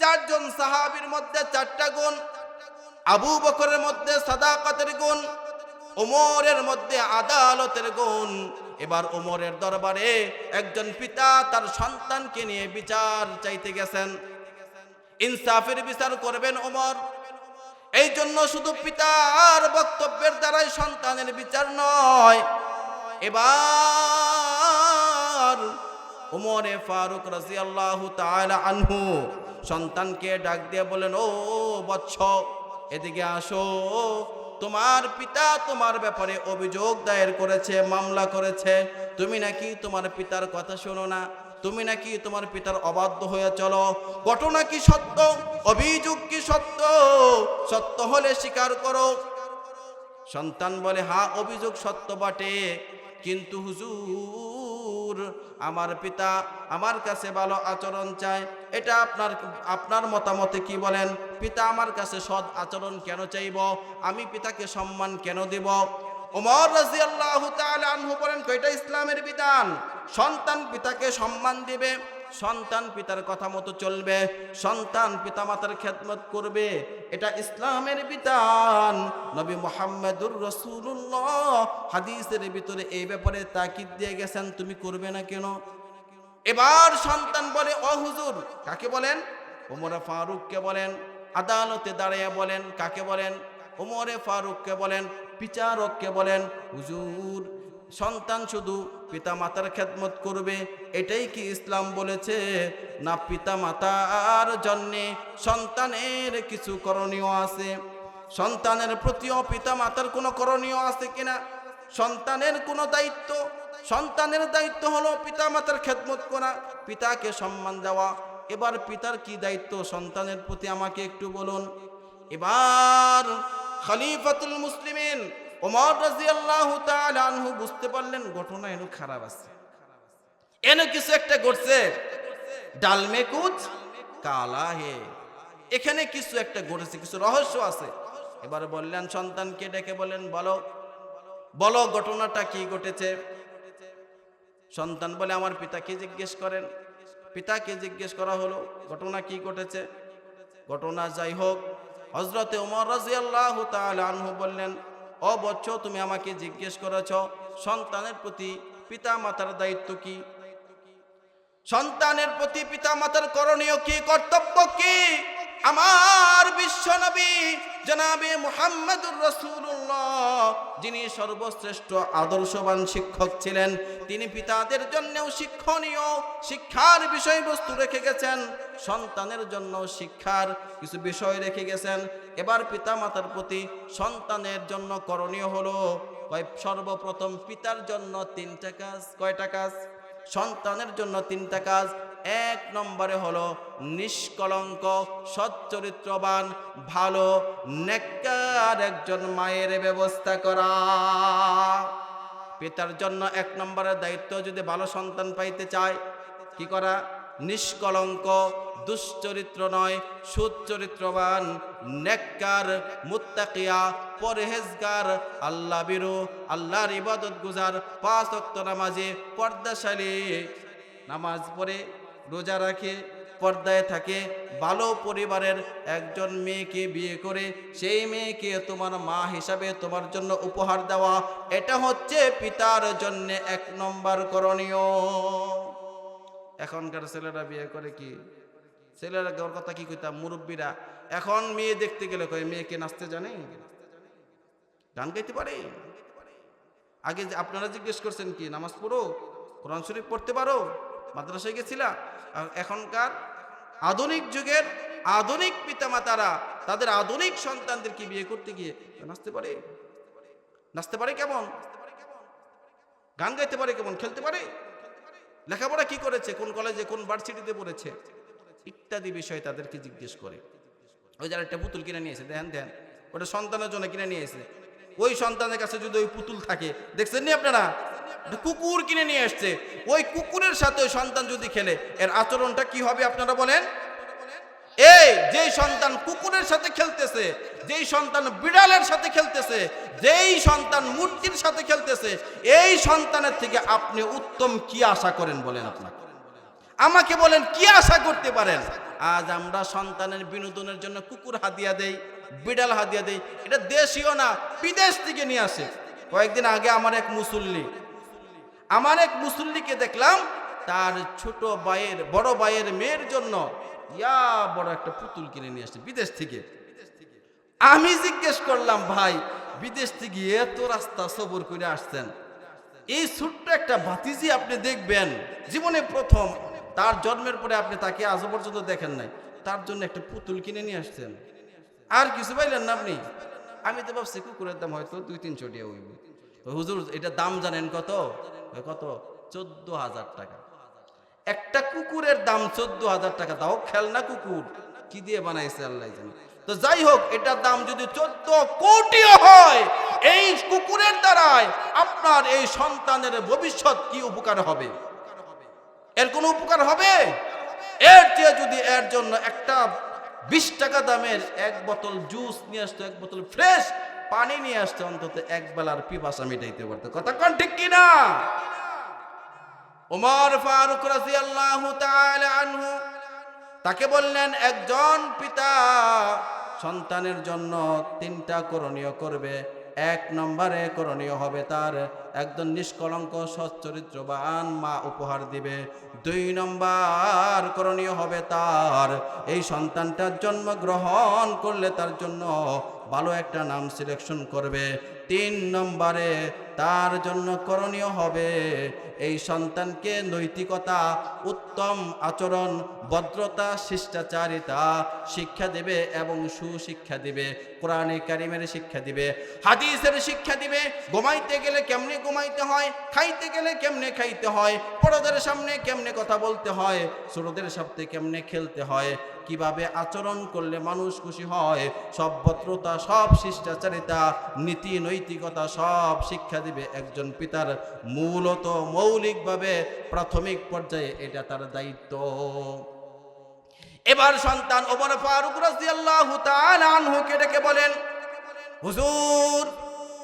চারজন সাহাবীর মধ্যে চারটা গুণ, আবু বকরের মধ্যে সাদাকাতের গুণ, ওমরের মধ্যে আদালতের গুণ। এবার ওমরের দরবারে একজন পিতা তার সন্তানকে নিয়ে বিচার চাইতে গেছেন। ইনসাফের বিচার করবেন ওমর। এই জন্য শুধু পিতার বক্তব্যের দ্বারাই সন্তানের বিচার নয়। এবার উমরে ফারুক রাজিয়াল্লাহু তাআলা আনহু সন্তানকে ডাক দিয়ে বলেন, ও বৎস, এদিকে আসো। তোমার পিতা তোমার ব্যাপারে অভিযোগ দায়ের করেছে, মামলা করেছে। তুমি নাকি তোমার পিতার কথা শোনো না। তুমি নাকি তোমার পিতার অবাধ্য হয়ে চলো। ঘটনা কি সত্য? অভিযোগ কি সত্য? সত্য হলে স্বীকার করো। সন্তান বলে হা অভিযোগ সত্য বটে। কিন্তু হুজুর আমার পিতা আমার কাছে ভালো আচরণ চায়। এটা আপনার আপনার মতামতে কি বলেন? পিতা আমার কাছে সৎ আচরণ কেন চাইব? আমি পিতাকে সম্মান কেন দেব? ওমর রাজি আল্লাহ আনহু বলেন, কয়টা ইসলামের বিধান? সন্তান পিতাকে সম্মান দিবে। সন্তান পিতার কথা মতো চলবে, সন্তান পিতামাতার খেদমত করবে। এটা ইসলামের বিধান। নবী মোহাম্মদুর রসুল্লাহ হাদিসের ভিতরে এই ব্যাপারে তাকিদ দিয়ে গেছেন, তুমি করবে না কেন? এবার সন্তান বলে, ও হুজুর, কাকে বলেন? ওমরে ফারুককে বলেন, আদালতে দাঁড়িয়ে বলেন। কাকে বলেন? ওমরে ফারুককে বলেন, বিচারককে বলেন। হুজুর সন্তান শুধু পিতা মাতার খেদমত করবে, এটাই কি ইসলাম বলেছে? না পিতা মাতার জন্যে সন্তানের কিছু করণীয় আছে? সন্তানের প্রতিও পিতা মাতার কোনো করণীয় আছে কিনা? সন্তানের কোনো দায়িত্ব? সন্তানের দায়িত্ব হলো পিতা মাতার খেদমত করা, পিতাকে সম্মান দেওয়া। এবার পিতার কি দায়িত্ব? সন্তানের প্রতি আমাকে একটু বলুন। এবার খলিফাতুল মুসলিমিন ওমর রাজিয়াল্লাহু তাআলা আনহু বুঝতে পারলেন ঘটনা এর খারাপ আছে। এনে কিছু একটা ঘটছে। ডালমে কুচ কালা হে। এখানে কিছু একটা ঘটেছে, কিছু রহস্য আছে। এবার বললেন, সন্তানকে ডেকে বলেন, বলো বলো ঘটনাটা কি ঘটেছে? সন্তান বলে, আমার পিতাকে জিজ্ঞেস করেন। পিতাকে জিজ্ঞেস করা হলো, ঘটনা কি ঘটেছে? ঘটনা যাই হোক হজরতে ওমর রাজিয়াল্লাহু তাআলা আনহু বললেন ও বচ্চ, তুমি আমাকে জিজ্ঞেস করেছ, সন্তানের প্রতি পিতা মাতার দায়িত্ব কি? সন্তানের প্রতি পিতা মাতার করণীয় কি? কর্তব্য কি? আমার বিশ্ব নবী জনাবে মুহাম্মদুর রসুল্লাহ যিনি সর্বশ্রেষ্ঠ আদর্শবান শিক্ষক ছিলেন, তিনি পিতাদের জন্যও শিক্ষণীয় শিক্ষার বিষয়বস্তু রেখে গেছেন, সন্তানের জন্য শিক্ষার কিছু বিষয় রেখে গেছেন। এবার পিতা মাতার প্রতি সন্তানের জন্য করণীয় হলো সর্বপ্রথম পিতার জন্য তিনটা কাজ, কয়টা কাজ? সন্তানের জন্য তিনটা কাজ এক নম্বরে হলো নিষ্কলঙ্ক, সচ্চরিত্রবান, ভালো, নেককার একজন মায়ের ব্যবস্থা করা। পিতার জন্য এক নম্বরের দায়িত্ব যদি ভালো সন্তান পাইতে চায়, কি করা? নিষ্কলঙ্ক, দুশ্চরিত্র নয়, সুচরিত্রবান, নেককার, মুত্তাকিয়া, পরহেজগার আল্লাহ বিরু আল্লাহর ইবাদত গুজার পাঁচ অক্ত নামাজে পর্দাশালী। নামাজ পড়ে রোজা রাখে, পর্দায় থাকে, ভালো পরিবারের একজন মেয়েকে বিয়ে করে, সেই মেয়েকে তোমার মা হিসাবে তোমার জন্য উপহার দেওয়া, এটা হচ্ছে পিতার জন্য এক নম্বর করণীয়। এখনকার ছেলেরা বিয়ে করে কি? ছেলেরা ওর কথা কি কইতাম মুরব্বীরা। এখন মেয়ে দেখতে গেলে কয়, মেয়েকে নাচতে জানে? গান গাইতে পারে? আগে আপনারা জিজ্ঞেস করছেন কি, নামাজ পড়ো? কোরআন শরীফ পড়তে পারো? মাদ্রাসায় গেছিলা এখনকার আধুনিক যুগের আধুনিক পিতামাতারা তাদের আধুনিক সন্তানদেরকে বিয়ে করতে গিয়ে নাচতে পারে? নাচতে পারে কেমন? গান গাইতে পারে কেমন? খেলতে পারে? লেখাপড়া কি করেছে? কোন কলেজে কোন ভার্সিটিতে পড়েছে? ইত্যাদি বিষয়ে তাদেরকে জিজ্ঞেস করে। ওই যারা একটা পুতুল কিনে নিয়েছে দেখেন দেখেন ওটা সন্তানের জন্য কিনে নিয়েছে ওই সন্তানের কাছে যদি ওই পুতুল থাকে দেখছেন নি আপনারা কুকুর কিনে নিয়ে এসছে ওই কুকুরের সাথে ওই সন্তান যদি খেলে, এর আচরণটা কি হবে আপনারা বলেন? এই, যেই সন্তান কুকুরের সাথে খেলতেছে, যেই সন্তান বিড়ালের সাথে খেলতেছে, যেই সন্তান মূর্তির সাথে খেলতেছে, এই সন্তানের থেকে আপনি উত্তম কি আশা করেন বলেন আপনাকে? আমাকে বলেন, কি আশা করতে পারেন? আজ আমরা সন্তানের বিনোদনের জন্য কুকুর হাদিয়া দেই। বিড়াল হাদিয়া দেই। এটা দেশীয় না, বিদেশ থেকে নিয়ে আসে। কয়েকদিন আগে আমার এক মুসল্লি, আমার এক মুসল্লিকে দেখলাম, তার ছোট ভাইয়ের, বড় ভাইয়ের মেয়ের জন্য ইয়া বড় একটা পুতুল কিনে নিয়ে আসছে বিদেশ থেকে। আমি জিজ্ঞেস করলাম, ভাই, বিদেশ থেকে এত রাস্তা সবর করে আসছেন। এই ছোট্ট একটা ভাতিজি আপনি দেখবেন, জীবনে প্রথম। তার জন্মের পরে আপনি তাকে আজও পর্যন্ত দেখেন নাই। তার জন্য একটা পুতুল কিনে নিয়ে আসছেন। আর কিছু পাইলেন না আপনি? আমি তো ভাবছি কুকুরের দাম হয়তো দুই তিনশো টাকা হইব। হুজুর, এটা দাম জানেন কত? কত? চোদ্দ হাজার টাকা। একটা কুকুরের দাম চোদ্দ হাজার টাকা, তাও খেলনা কুকুর। কি দিয়ে বানাইছে আল্লাহ জানে। তো যাই হোক, এটার দাম যদি চোদ্দ কোটিও হয়, এই কুকুরের দ্বারায় আপনার এই সন্তানের ভবিষ্যৎ কি উপকার হবে? এর কোনো উপকার হবে? এর চেয়ে যদি এর জন্য একটা বিশ টাকা দামের এক বোতল জুস নিয়ে আসতো, এক বোতল ফ্রেশ পানি নিয়ে আসতো, অন্তত এক বেলার পিপাসা মিটাইতে পারতো। কথা কন ঠিক কিনা? ওমর ফারুক রাদিয়াল্লাহু তাআলা আনহু তাকে বললেন, একজন পিতা সন্তানের জন্য তিনটা করণীয় করবে। এক নম্বরে করণীয় হবে তার একজন নিষ্কলঙ্ক, সচ্চরিত্রবান মা উপহার দিবে। দুই নম্বর করণীয় হবে তার, এই সন্তানটার জন্ম গ্রহণ করলে তার জন্য ভালো একটা নাম সিলেকশন করবে। তিন নম্বরে তার জন্য করণীয় হবে। এই সন্তানকে নৈতিকতা, উত্তম আচরণ, ভদ্রতা, শিষ্টাচারিতা শিক্ষা দেবে এবং সুশিক্ষা দিবে, কোরআনে কারিমের শিক্ষা দিবে, হাদিসের শিক্ষা দিবে। ঘুমাইতে গেলে কেমনে ঘুমাইতে হয়, খাইতে গেলে কেমনে খাইতে হয় বড়দের সামনে কেমনে কথা বলতে হয়, ছোটদের সাথে কেমনে খেলতে হয়, কীভাবে আচরণ করলে মানুষ খুশি হয়, সব ভদ্রতা, সব শিষ্টাচারিতা, নীতি, নৈতিকতা, সব শিক্ষা দিবে একজন পিতার মূলত মৌলিকভাবে প্রাথমিক পর্যায়ে, এটা তার দায়িত্ব। এবার সন্তান ওমর ফারুক রাদিয়াল্লাহু তাআলা আনহুকে ডেকে বলেন, হুজুর,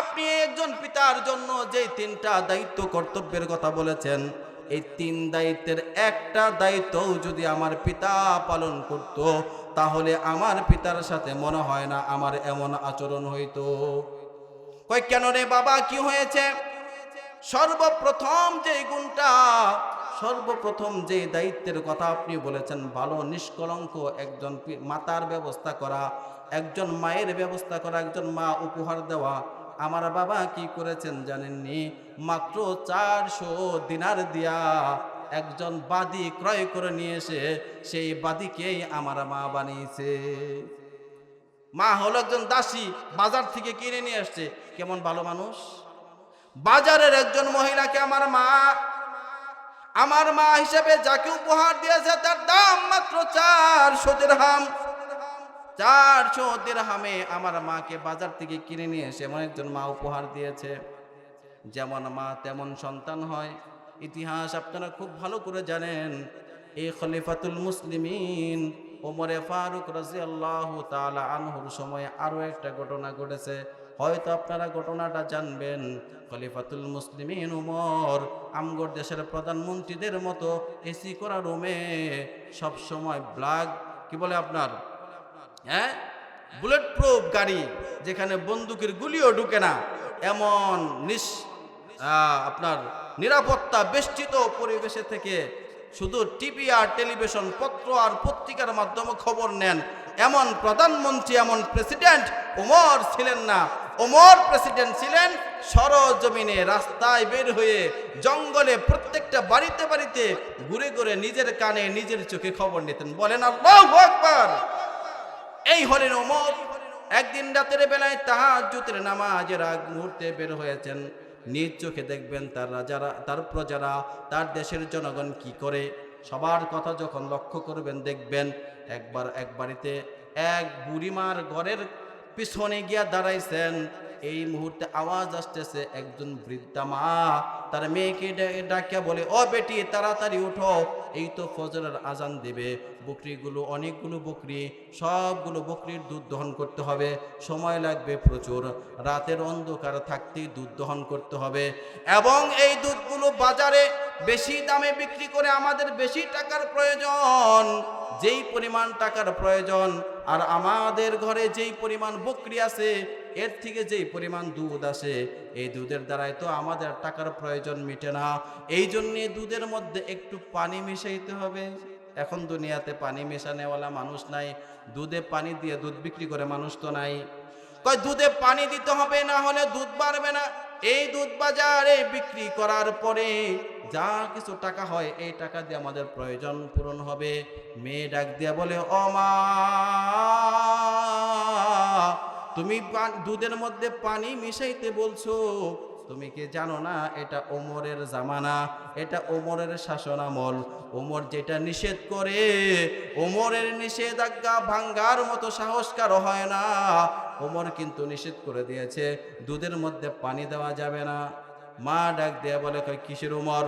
আপনি একজন পিতার জন্য যে তিনটা দায়িত্ব কর্তব্যের কথা বলেছেন, এই তিন দায়িত্বের একটা দায়িত্ব যদি আমার পিতা পালন করত, তাহলে আমার পিতার সাথে মনে হয় না আমার এমন আচরণ হইতো। কই, কেন রে বাবা, কি হয়েছে? সর্বপ্রথম যে গুণটা, সর্বপ্রথম যে দায়িত্বের কথা আপনি বলেছেন, ভালো, নিষ্কলঙ্ক, একজন মাতার ব্যবস্থা করা, একজন মায়ের ব্যবস্থা করা, একজন মা উপহার দেওয়া। আমার বাবা কি করেছেন জানেননি? মাত্র চারশো দিনার দিয়া একজন বাদী ক্রয় করে নিয়ে এসে, সেই বাদীকেই আমার মা বানিয়েছে। মা হলো একজন দাসী, বাজার থেকে কিনে নিয়ে আসছে। কেমন ভালো মানুষ? বাজারের একজন মহিলাকে আমার মা আমার মা হিসেবে যাকে উপহার দিয়েছে তার দাম মাত্র চারশো দেড়হাম চারশো দেড়হামে আমার মাকে বাজার থেকে কিনে নিয়ে এসে এমন একজন মা উপহার দিয়েছে। যেমন মা তেমন সন্তান হয়। ইতিহাস আপনারা খুব ভালো করে জানেন। এই খলিফাতুল মুসলিমিন ওমরে ফারুক রাজি আল্লাহ তালা আনহুর সময় আরও একটা ঘটনা ঘটেছে। হয়তো আপনারা ঘটনাটা জানবেন। খলিফাতুল মুসলিমিন উমর, আমগর দেশের প্রধানমন্ত্রীদের মতো এসি করা রুমে সব সময় ব্লাগ কি বলে আপনার? হ্যাঁ? বুলেট প্রুফ গাড়ি যেখানে বন্দুকের গুলিও ঢুকে না। এমন নিস আপনার নিরাপত্তা বেষ্টিত পরিবেশে থেকে শুধু টিভি আর টেলিভিশন পত্র আর পত্রিকার মাধ্যমে খবর নেন। এমন প্রধানমন্ত্রী, এমন প্রেসিডেন্ট ওমর ছিলেন না। ওমর প্রেসিডেন্ট ছিলেন সরজমিনে রাস্তায় বের হয়ে জঙ্গলে প্রত্যেকটা বাড়িতে বাড়িতে ঘুরে ঘুরে নিজের কানে নিজের চোখে খবর নিতেন। বলেন আল্লাহু আকবার। এই হলেন ওমর। একদিন রাতের বেলায় তাহাজ্জুদের নামাজের আগ মুহূর্তে বের হয়েছেন। নিজ চোখে দেখবেন তার রাজারা, তার প্রজারা, তার দেশের জনগণ কি করে? সবার কথা যখন লক্ষ্য করবেন, দেখবেন একবার এক বাড়িতে এক বুড়িমার ঘরের পিছনে গিয়া দাঁড়াইছেন। এই মুহূর্তে আওয়াজ আসতেছে, একজন বৃদ্ধা মা তার মেয়েকে ডাকিয়া বলে ও বেটি, তাড়াতাড়ি উঠো। এই তো ফজরের আজান দেবে। বকরিগুলো, অনেকগুলো বকরি, সবগুলো বকরির দুধ দহন করতে হবে। সময় লাগবে প্রচুর। রাতের অন্ধকার থাকতেই দুধ দহন করতে হবে। এবং এই দুধগুলো বাজারে বেশি দামে বিক্রি করে আমাদের বেশি টাকার প্রয়োজন। যেই পরিমাণ টাকার প্রয়োজন। আর আমাদের ঘরে যেই পরিমাণ বকরি আছে এর থেকে যেই পরিমাণ দুধ আসে, এই দুধের দ্বারাই তো আমাদের টাকার প্রয়োজন মিটে না। এই জন্যে দুধের মধ্যে একটু পানি মিশাইতে হবে। এখন দুনিয়াতে পানি মেশানেওয়ালা মানুষ নাই, দুধে পানি দিয়ে দুধ বিক্রি করে মানুষ তো নাই। কয়, দুধে পানি দিতে হবে, না হলে দুধ বাড়বে না। এই দুধ বাজারে বিক্রি করার পরে যা কিছু টাকা হয়, এই টাকা দিয়ে আমাদের প্রয়োজন পূরণ হবে। মেয়ে ডাক দিয়া বলে, ও মা! তুমি দুধের মধ্যে পানি মিশাইতে বলছো, তুমি কি জানো না এটা ওমরের জামানা, এটা ওমরের শাসনামল ওমর যেটা নিষেধ করে, ওমরের নিষেধাজ্ঞা ভাঙ্গার মতো সাহস কারও হয় না। ওমর কিন্তু নিষেধ করে দিয়েছে, দুধের মধ্যে পানি দেওয়া যাবে না। মা ডাক দেয়া বলে, কয়, কিসের ওমর?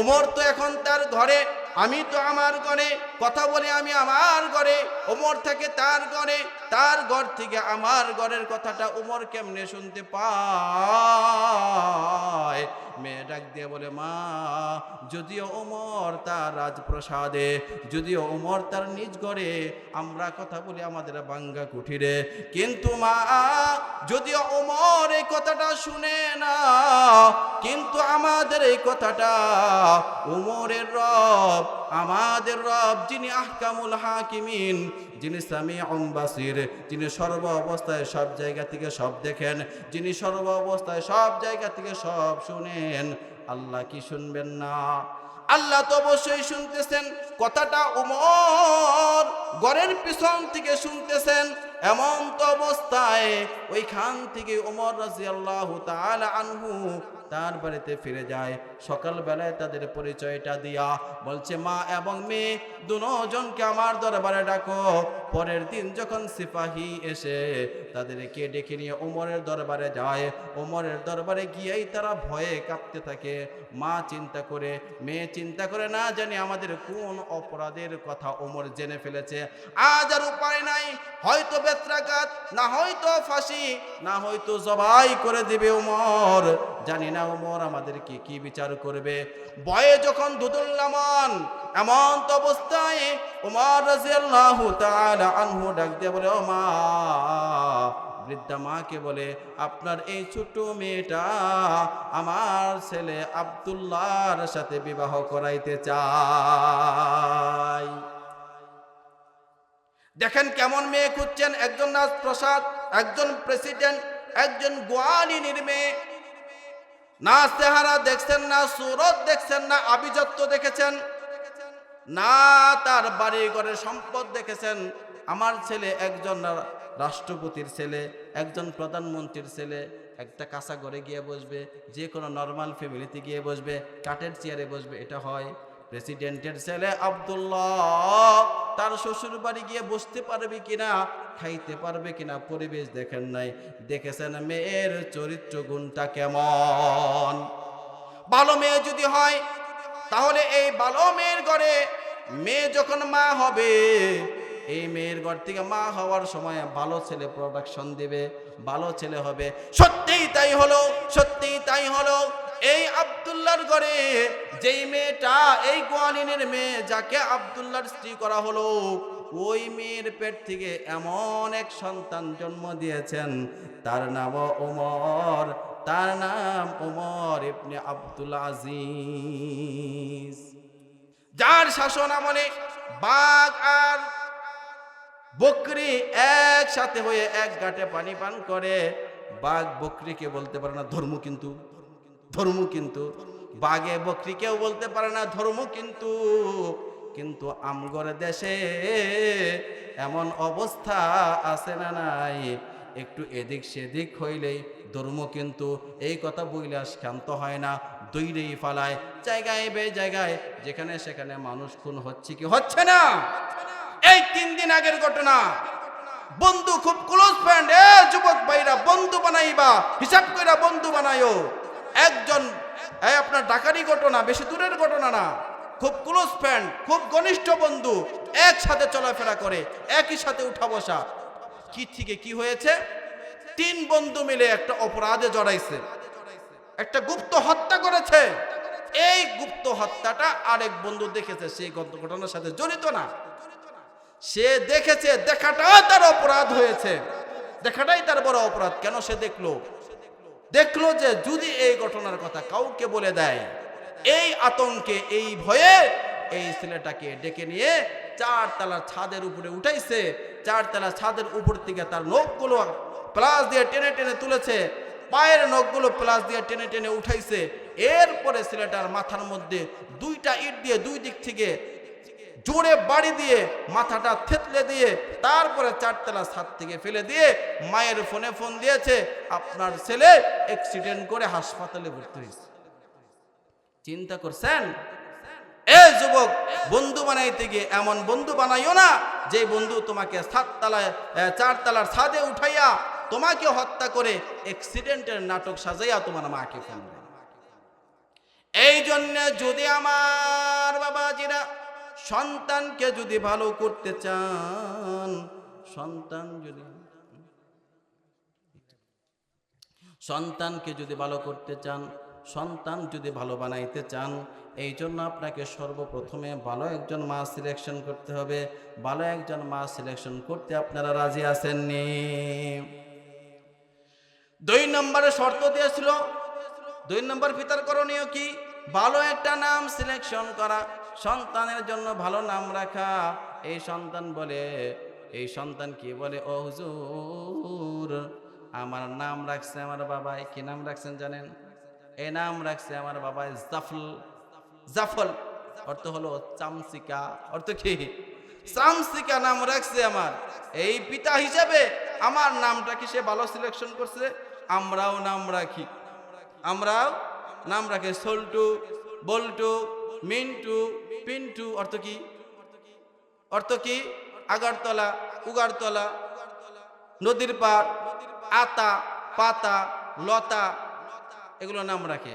ওমর তো এখন তার ঘরে আমি তো আমার ঘরে কথা বলে আমি আমার ঘরে ওমর থেকে তার ঘরে তার ঘর থেকে আমার ঘরের কথাটা ওমর কেমনে শুনতে পায়? মেয়ে ডাক দিয়ে বলে, মা, যদিও ওমর তার রাজপ্রসাদে, যদিও ওমর তার নিজ ঘরে, আমরা কথা বলি আমাদের বাঙ্গা কুঠিরে। কিন্তু মা, যদিও ওমর এই কথাটা শুনে না, কিন্তু আমাদের এই কথাটা ওমরের রব, আমাদের রব যিনি আহকামুল হাকিমিন যিনি সামি অম্বাসির যিনি সর্ব অবস্থায় সব জায়গা থেকে সব দেখেন, যিনি সর্ব অবস্থায় সব জায়গা থেকে সব শুনেন, আল্লাহ কি শুনবেন না? আল্লাহ তো অবশ্যই শুনতেছেন, কথাটা উমর গড়ের পিছন থেকে শুনতেছেন এমন তো অবস্থায় ওইখান থেকে উমর রাজি আল্লাহ আনহু তার বাড়িতে ফিরে যায়। সকালবেলায় তাদের পরিচয়টা দিয়া বলছে, মা এবং মেয়ে, দুজনকে আমার দরবারে ডাকো। পরের দিন যখন সিপাহী এসে তাদেরকে ডেকে নিয়ে ওমরের দরবারে যায়। ওমরের দরবারে গিয়েই তারা ভয়ে কাঁপতে থাকে। মা চিন্তা করে, মেয়ে চিন্তা করে না জানি আমাদের কোন অপরাধের কথা ওমর জেনে ফেলেছে। আজ আর উপায় নাই হয়তো বেত্রাঘাত না হয়তো ফাঁসি, না হয়তো জবাই করে দিবে ওমর জানি না ওমর আমাদেরকে কি কি বিচার করবে। বয়ে যখন দুদুল্লামন এমন তো অবস্থায় ওমর রাজিয়াল্লাহু তাআলা আনহু ডাক দিয়ে বলে, ও মা। বৃদ্ধা মাকে বলে, আপনার এই ছোট মেয়েটা আমার ছেলে আব্দুল্লাহর সাথে বিবাহ করাইতে চাই দেখেন কেমন মেয়ে খুঁজছেন? একজন রাজপ্রসাদ একজন প্রেসিডেন্ট, একজন গোয়ালিনীর মেয়ে না চেহারা দেখছেন না, সুরত দেখছেন না, আভিজাত্য দেখেছেন। না, তার বাড়ি ঘরের সম্পদ দেখেছেন। আমার ছেলে একজন রাষ্ট্রপতির ছেলে, একজন প্রধানমন্ত্রীর ছেলে, একটা কাঁচা ঘরে গিয়ে বসবে, যে কোনো নর্মাল ফ্যামিলিতে গিয়ে বসবে, কাঠের চেয়ারে বসবে, এটা হয়। প্রেসিডেন্টের ছেলে আব্দুল্লাহ, তার শ্বশুর বাড়ি গিয়ে বসতে পারবে কিনা, খাইতে পারবে কিনা পরিবেশ দেখেন নাই। দেখেছেন মেয়ের চরিত্র গুণটা কেমন? ভালো মেয়ে যদি হয়, তাহলে এই ভালো মেয়ের ঘরে মেয়ে যখন মা হবে, এই মেয়ের ঘর থেকে মা হওয়ার সময় ভালো ছেলে প্রোডাকশন দিবে, ভালো ছেলে হবে। সত্যিই তাই হলো, সত্যিই তাই হলো। এই আব্দুল্লাহর ঘরে যেই মেয়েটা, এই গোয়ালিনের মেয়ে যাকে আব্দুল্লাহর স্ত্রী করা হলো, ওই মেয়ের পেট থেকে এমন এক সন্তান জন্ম দিয়েছেন। তার নাম ওমর, তার নাম ওমর ইবনে আব্দুল আজিজ। যার শাসন আমলে বাঘ আর বকরি একসাথে হয়ে এক ঘাটে পানি পান করে। বাঘ বকরিকে বলতে পারে না ধর্ম কিন্তু। ধর্ম কিন্তু। বাঘে বকরি কেউ বলতে পারে না ধর্ম কিন্তু। কিন্তু আমগর দেশে এমন অবস্থা আছে না নাই। একটু এদিক সেদিক হইলেই ধর্ম কিন্তু, এই কথা বইলে শান্ত হয় না। দৈরেই ফালায়, জায়গায় বে জায়গায়, যেখানে সেখানে মানুষ খুন হচ্ছে কি হচ্ছে না? এই তিন দিন আগের ঘটনা। বন্ধু খুব ক্লোজ ফ্রেন্ড এ যুবক ভাইরা, বন্ধু বানাইবা, হিসাব কইরা বন্ধু বানাইও একজন, এই আপনার ডাকারি ঘটনা, বেশি দূরের ঘটনা না। খুব ক্লোজ ফ্রেন্ড খুব ঘনিষ্ঠ বন্ধু, একসাথে চলাফেরা করে, একই সাথে উঠা বসা। কি থেকে কি হয়েছে? তিন বন্ধু মিলে একটা অপরাধে জড়াইছে। একটা গুপ্ত হত্যা করেছে। এই গুপ্ত হত্যাটা আরেক বন্ধু দেখেছে সেই ঘট- ঘটনার সাথে জড়িত না। সে দেখেছে, দেখাটাও তার অপরাধ হয়েছে। দেখাটাই তার বড় অপরাধ। কেন সে দেখল? দেখল যে যদি এই ঘটনার কথা কাউকে বলে দেয়, এই আতঙ্কে, এই ভয়ে এই ছেলেটাকে ডেকে নিয়ে চার তালার ছাদের উপরে উঠাইছে। চার তালার ছাদের উপর থেকে তার নখগুলো প্লাস দিয়ে টেনে টেনে তুলেছে। পায়ের নখগুলো প্লাস দিয়ে টেনে টেনে উঠাইছে। এরপরে ছেলেটার মাথার মধ্যে দুইটা ইট দিয়ে দুই দিক থেকে জোরে বাড়ি দিয়ে মাথাটা থেতলে দিয়ে তারপরে চারতলা ছাদ থেকে ফেলে দিয়ে মায়ের ফোনে ফোন দিয়েছে, আপনার ছেলে অ্যাক্সিডেন্ট করে হাসপাতালে ভর্তি হয়েছে। চিন্তা করছেন? এ যুবক, বন্ধু বানাইতে গিয়ে এমন বন্ধু বানাইও না, যে বন্ধু তোমাকে সাততলায় চারতলার ছাদে উঠাইয়া তোমাকে হত্যা করে অ্যাক্সিডেন্টের নাটক সাজাইয়া তোমার মাকে ফোন এই জন্য যদি আমার বাবাজিরা সন্তানকে যদি ভালো করতে চান, সন্তান যদি সন্তানকে যদি ভালো করতে চান, সন্তান যদি ভালো বানাইতে চান, এই জন্য আপনাকে সর্বপ্রথমে ভালো একজন মা সিলেকশন করতে হবে। ভালো একজন মা সিলেকশন করতে আপনারা রাজি আছেননি? দুই নম্বরে শর্ত দিয়েছিল, দুই নম্বর পিতার করণীয় কি? ভালো একটা নাম সিলেকশন করা। সন্তানের জন্য ভালো নাম রাখা। এই সন্তান বলে, এই সন্তান কি বলে? ও হুজুর, আমার নাম রাখছে আমার বাবাই। কি নাম রাখছেন জানেন? এই নাম রাখছে আমার বাবাই জাফল। জাফল অর্থ হলো চামচিকা। অর্থ কি? চামচিকা নাম রাখছে আমার। এই পিতা হিসাবে আমার নামটা কি সে ভালো সিলেকশন করছে? আমরাও নাম রাখি। আমরাও নাম রাখি। সল্টু, বল্টু মিন্টু, পিন্টু অর্থ কি? অর্থ কি? আগারতলা, উগারতলা, নদীর পার আতা, পাতা, লতা এগুলো নাম রাখে।